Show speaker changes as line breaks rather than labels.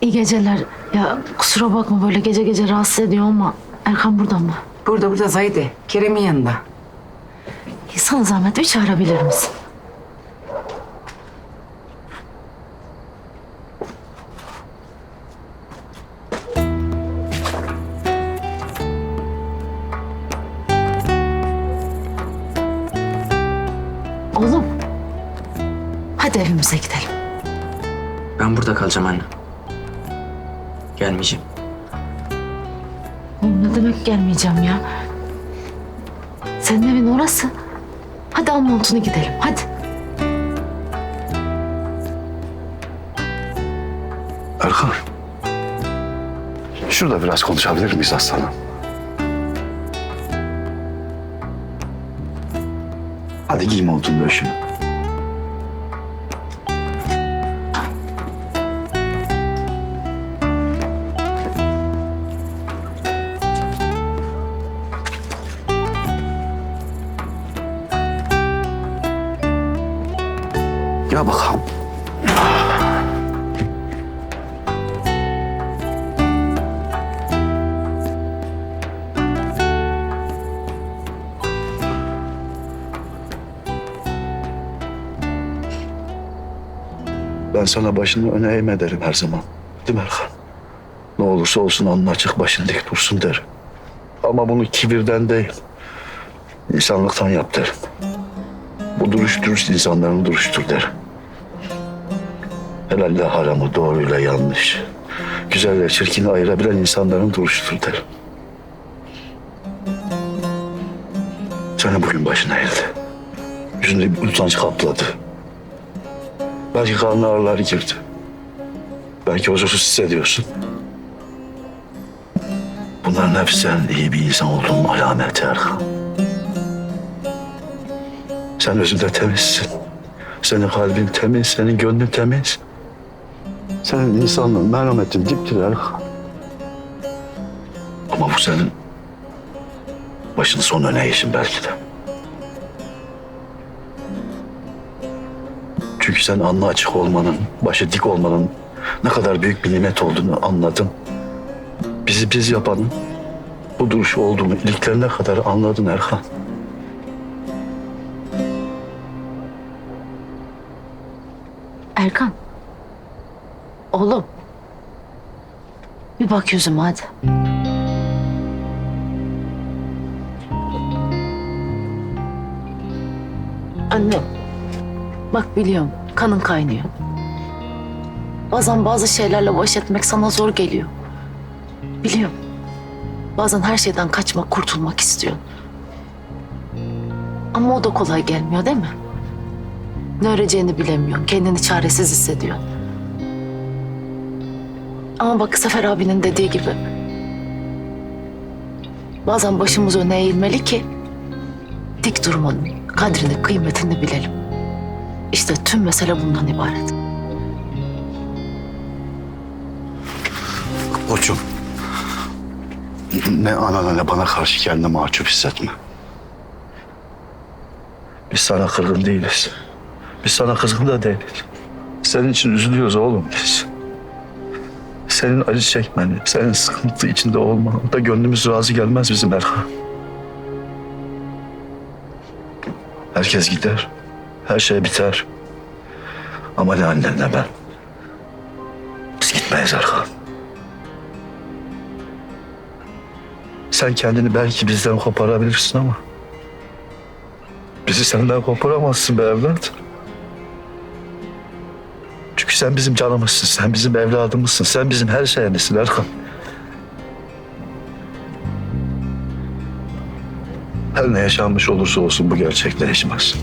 İyi geceler. Ya kusura bakma böyle gece gece rahatsız ediyor ama Erkan burada mı?
Burada burada Zahide. Kerem'in yanında.
Sana zahmet bir çağırabilir misin? Oğlum. Hadi evimize gidelim.
Ben burada kalacağım anne. Gelmeyeceğim.
Oğlum ne demek gelmeyeceğim ya? Senin evin orası. Hadi al montunu gidelim. Hadi.
Erkan. Şurada biraz konuşabilir miyiz aslanım? Hadi giy montunu da şunu. Gel bakalım. Ben sana başını öne eğme derim her zaman. Değil mi Erkan? Ne olursa olsun alnın açık başın dik dursun derim. Ama bunu kibirden değil, insanlıktan yap derim. Bu duruş dürüst insanların duruştur derim. Helalle haramı, doğruyla yanlış, güzelle çirkini ayırabilen insanların duruşudur derim. Senin bugün başına eğildi. Yüzünde bir utanç kapladı. Belki karnı ağrıları girdi. Belki huzursuz hissediyorsun. Bunların hepsi senin iyi bir insan olduğunun alameti Erkan. Sen özünde temizsin. Senin kalbin temiz, senin gönlün temiz. Senin insanlığın, merhametin diptir Erkan. Ama bu senin başın son öne belki de. Çünkü sen alnı açık olmanın, başı dik olmanın ne kadar büyük bir nimet olduğunu anladın. Bizi biz yapanın bu duruşu olduğunu iliklerine kadar anladın Erkan.
Erkan. Oğlum. Bir bak yüzüme hadi. Anne. Bak biliyorum kanın kaynıyor. Bazen bazı şeylerle baş etmek sana zor geliyor. Biliyorum. Bazen her şeyden kaçmak, kurtulmak istiyorsun. Ama o da kolay gelmiyor değil mi? Ne öreceğini bilemiyorsun. Kendini çaresiz hissediyorsun. Ama bak Sefer abinin dediği gibi. Bazen başımız öne eğilmeli ki dik durmanın kadrini, kıymetini bilelim. İşte tüm mesele bundan ibaret.
Koçum. Ne anana ne bana karşı kendini mahcup hissetme. Biz sana kırgın değiliz. Biz sana kızgın da değiliz. Senin için üzülüyoruz oğlum biz. Senin acı çekmeni, senin sıkıntı içinde olman da gönlümüz razı gelmez bizim Erkan. Herkes gider. Her şey biter. Ama ne annen ne ben. Biz gitmeyiz Erkan. Sen kendini belki bizden koparabilirsin ama bizi senden koparamazsın be evlat. Çünkü sen bizim canımızsın, sen bizim evladımızsın, sen bizim her şeyimizsin Erkan. Her ne yaşanmış olursa olsun bu gerçek değişmez.